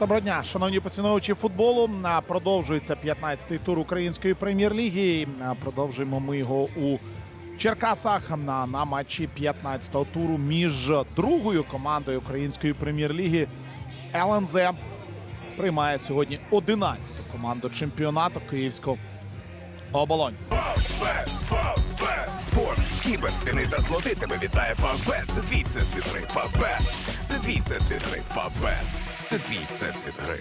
Доброго дня, шановні поціновувачі футболу. Продовжується 15-й тур української прем'єр-ліги. Продовжуємо ми його у Черкасах на, на матчі 15-го туру між другою командою української прем'єр-ліги ЛНЗ. Приймає сьогодні 11-ту команду чемпіонату Київського оболонь. Спорт, кіберспіни та злоти тебе вітає Фавбет. Це твій всесвіт гри. Це твій всесвіт гри. Це твій всесвіт гри.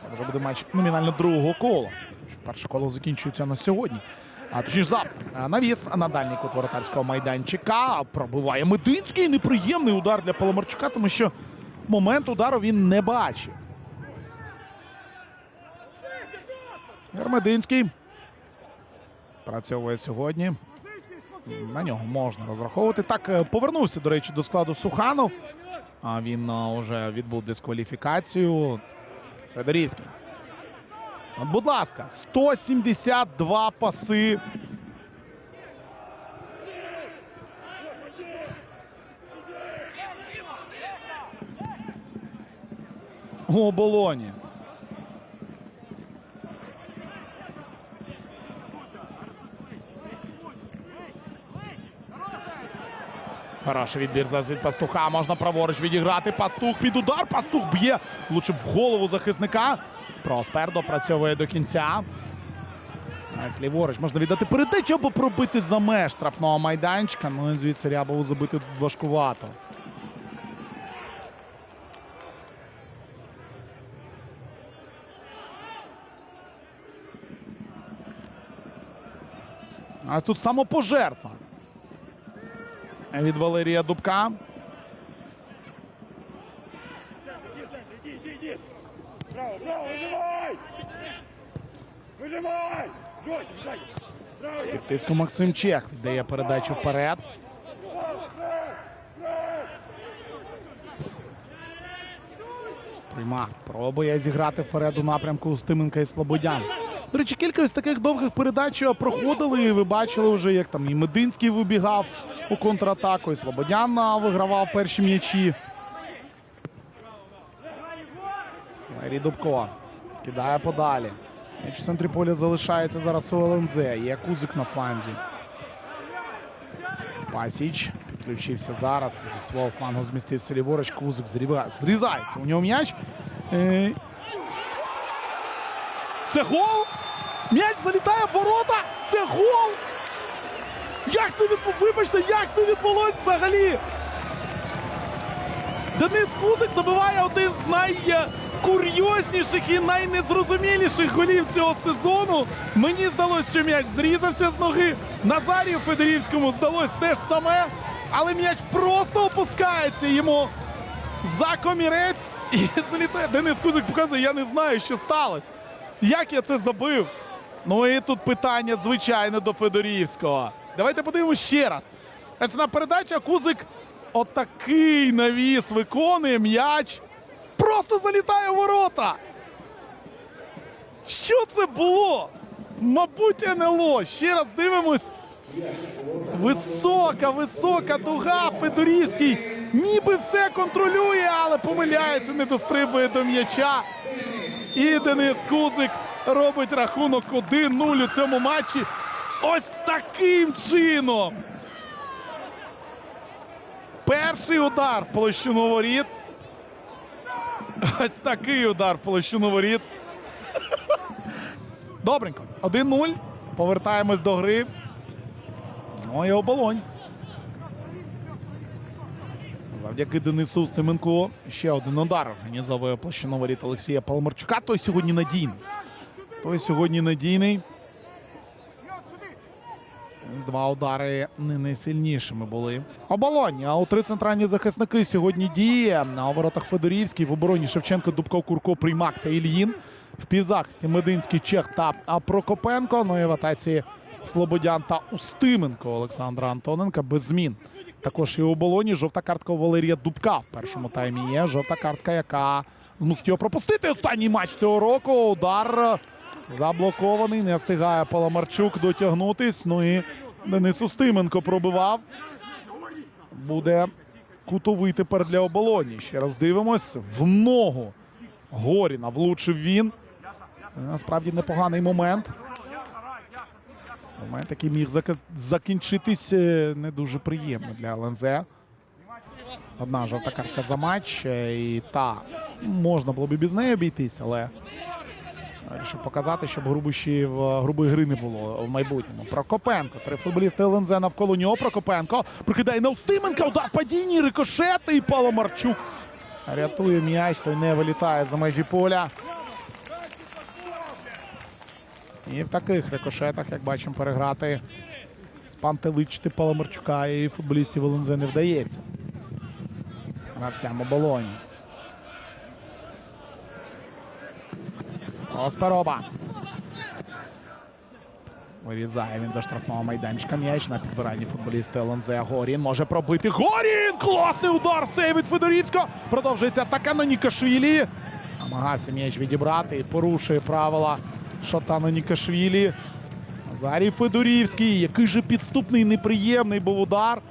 Це вже буде матч номінально другого кола. Перше коло закінчується на сьогодні. А точніше завтра. Навіс на дальній кут воротарського майданчика. Пробиває Мединський. Неприємний удар для Паламарчука, тому що момент удару він не бачив. Мединський працьовує сьогодні. На нього можна розраховувати. Так, е, повернувся, до речі, до складу Суханов. А він вже відбув дискваліфікацію. Федорівський. Будь ласка, 172 паси. У оболоні. Хороший відбір зараз від пастуха. Можна праворуч відіграти. Пастух під удар. Пастух б'є. Влучив в голову захисника. Проспер допрацьовує до кінця. Ась ліворуч. Можна віддати передачу або пробити за меж штрафного майданчика. Ну і звідси Рябову забити важкувато. А тут самопожертва від Валерія Дубка. Браво! Жестче, Під тиском Максим Чех віддає передачу вперед. Прийма. Пробує зіграти вперед у напрямку Устименка і Слободян. До речі, кілька ось таких довгих передач проходили. І ви бачили вже, як там і Мединський вибігав у контратаку, і Слободян вигравав перші м'ячі. Валерій Дубко кидає подалі. М'яч у центрі поля залишається зараз у ЛНЗ. Є Кузик на фланзі. Пасіч підключився зараз. Зі свого флангу змістився ліворуч. Кузик зрізається. У нього м'яч. Е, Це гол! М'яч залітає в ворота! Це гол! Як це відбулося? Вибачте, як це відбулося взагалі? Денис Кузик забиває один з найкурйозніших і найнезрозуміліших голів цього сезону. Мені здалося, що м'яч зрізався з ноги. Назарію Федорівському здалось теж саме. Але м'яч просто опускається йому за комірець і злітає. Денис Кузик показує, я не знаю, що сталося. Як я це забив? Ну і тут питання, звичайно, до Федорівського. Давайте подивимось ще раз. Ось передача Кузик отакий навіс виконує м'яч. Просто залітає в ворота. Що це було? Мабуть, НЛО. Ще раз дивимось. Висока, висока дуга. Федорівський ніби все контролює, але помиляється, не дострибує до м'яча. І Денис Кузик робить рахунок 1-0 у цьому матчі. Ось таким чином. Перший удар в площину воріт. Ось такий удар в площину воріт. Добренько. 1-0. Повертаємось до гри. Ну і оболонь. Завдяки Денису Устименку ще один удар організовує площину воріт Олексія Паламарчука. Той сьогодні надійний. Той сьогодні надійний. Два удари не найсильнішими були. Оболонь. А у три центральні захисники сьогодні діє. На воротах Федорівський в обороні Шевченко, Дубко, Курко, Приймак та Ільїн. В півзахисті Мединський, Чех та Прокопенко. Ну і в атаці Слободян та Устименко Олександра Антоненка без змін. Також і у оболоні жовта картка у Валерія Дубка в першому таймі є. Жовта картка, яка змусить його пропустити. Останній матч цього року. Удар заблокований. Не встигає Паламарчук дотягнутись. Ну і Денис Устименко пробивав. Буде кутовий тепер для оболоні. Ще раз дивимось в ногу. Горіна влучив він. Насправді непоганий момент. Момент, який міг закінчитись е, не дуже приємно для ЛНЗ. Одна жовта картка за матч. е, І та можна було б і без неї обійтись, але вирішив показати, щоб грубощів, грубої гри не було в майбутньому. Прокопенко. Три футболісти ЛНЗ навколо нього. Прокопенко прокидає на Устименка. Удар падіння, рикошет і Паламарчук. Рятує м'яч, той не вилітає за межі поля. І в таких рикошетах, як бачимо, переграти спантеличити Паламарчука і футболістів ЛНЗ не вдається. Гравцям оболоні. Проспероба. Вирізає він до штрафного майданчика. М'яч на підбиранні футболісти ЛНЗ. Горін може пробити. Горін! Класний удар! Сейв від Федорівського. Продовжується атака на Нікашвілі. Намагався м'яч відібрати і порушує правила Шотана Нікашвілі. Назарій Федорівський. Який же підступний неприємний був удар.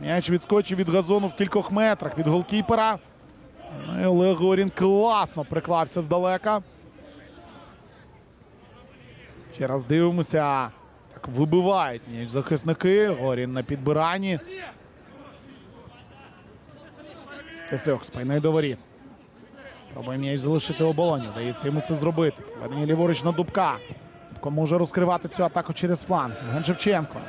М'яч відскочив від газону в кількох метрах від голкіпера. Ну і Олег Горін класно приклався здалека. Ще раз дивимося. Так вибивають м'яч захисники. Горін на підбиранні. Кислюк спиною до воріт. Пробує м'яч залишити оболоню. Дається йому це зробити. Ведення ліворуч на Дубка. Дубко може розкривати цю атаку через фланг. Євген Шевченко.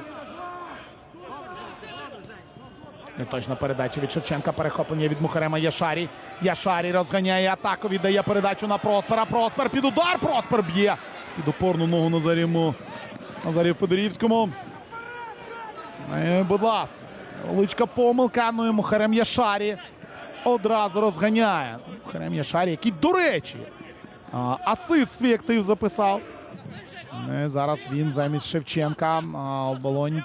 Неточна передача від Шевченка. Перехоплення від Мухарема Яшарі. Яшарі розганяє атаку. Віддає передачу на Проспера. Проспер під удар. Проспер б'є. Під опорну ногу Назаріму. Назарію Федорівському. Е, будь ласка. Величка помилка. Ну і Мухарем Яшарі одразу розганяє. Мухарем Яшарі, який, до речі, асист свій актив записав. Ну, і зараз він замість Шевченка оболонь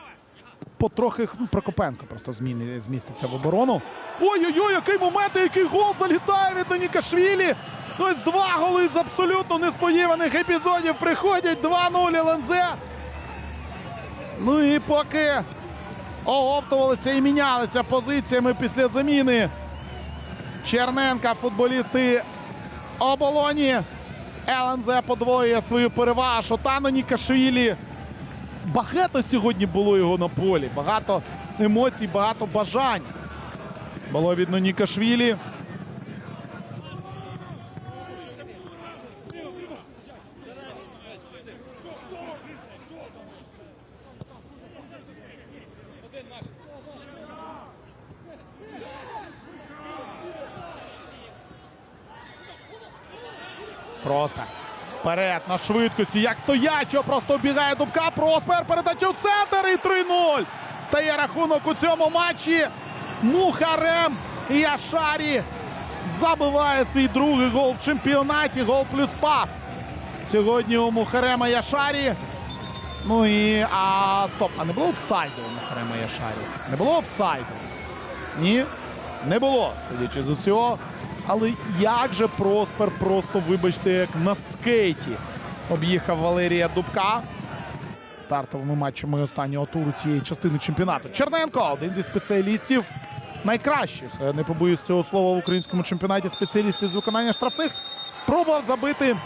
потрохи ну, Прокопенко просто зміни, зміститься в оборону. Ой-ой-ой, який момент, який гол залітає від Нонікашвілі. Ну, Ось два голи з абсолютно несподіваних епізодів приходять 2-0 ЛНЗ. Ну і поки оговтувалися і мінялися позиціями після заміни Черненка, футболісти оболоні. ЛНЗ подвоює свою перевагу. Шотано Нікашвілі. Багато сьогодні було його на полі. Багато емоцій, багато бажань. Було видно Нікашвілі. Проспер. Вперед на швидкості. Як стоячо, просто оббігає Дубка. Проспер передача в центр і 3-0. Стає рахунок у цьому матчі. Мухарем Яшарі забиває свій другий гол в чемпіонаті. Гол плюс пас. Сьогодні у Мухарема Яшарі. Ну і а стоп, а не було офсайду у Мухарема Яшарі? Не було офсайду? Ні, не було, судячи з усього. Але як же Проспер просто, вибачте, як на скейті об'їхав Валерія Дубка. Стартовими матчами останнього туру цієї частини чемпіонату. Черненко, один зі спеціалістів найкращих, е, не побоюсь цього слова в українському чемпіонаті спеціалістів з виконання штрафних. Пробував забити.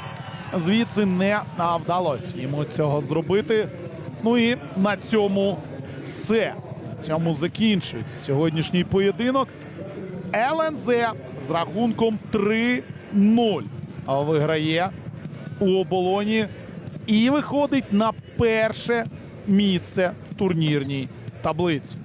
Звідси не вдалося йому цього зробити. Ну і на цьому все. На цьому закінчується сьогоднішній поєдинок. ЛНЗ з рахунком 3-0 виграє у оболоні і виходить на перше місце в турнірній таблиці.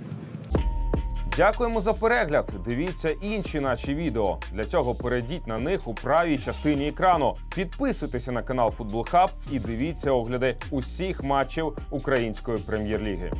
Дякуємо за перегляд. Дивіться інші наші відео. Для цього перейдіть на них у правій частині екрану. Підписуйтеся на канал Футбол Хаб і дивіться огляди усіх матчів української прем'єр-ліги.